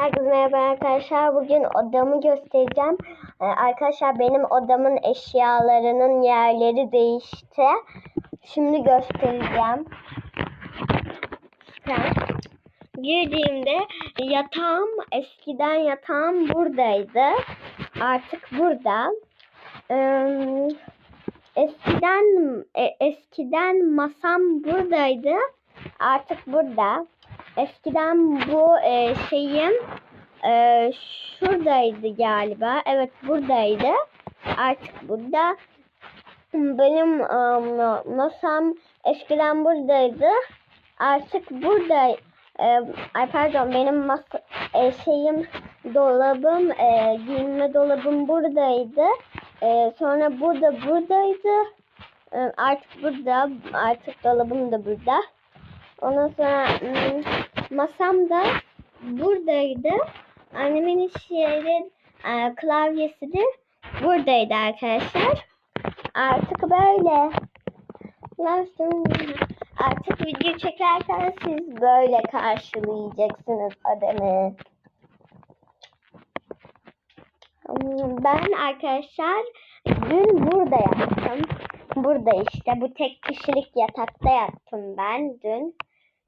Herkese merhaba arkadaşlar. Bugün odamı göstereceğim. Ee, arkadaşlar benim odamın eşyalarının yerleri değişti. Şimdi göstereceğim. Girdiğimde yatağım eskiden yatağım buradaydı. Artık burada. Ee, eskiden e, eskiden masam buradaydı. Artık burada. Eskiden bu e, şeyim e, şuradaydı galiba. Evet buradaydı. Artık burada. Benim e, masam eskiden buradaydı. Artık burada. E, ay pardon benim masa e, şeyim dolabım e, giyinme dolabım buradaydı. E, sonra bu da buradaydı. E, artık burada. Artık dolabım da burada. Ondan sonra ım, masam da buradaydı. Annemin iş yeri e, klavyesi de buradaydı arkadaşlar. Artık böyle. Artık video çekerken siz böyle karşılayacaksınız adamı. Hmm, Ben arkadaşlar dün burada yattım. Burada işte bu tek kişilik yatakta yattım ben dün.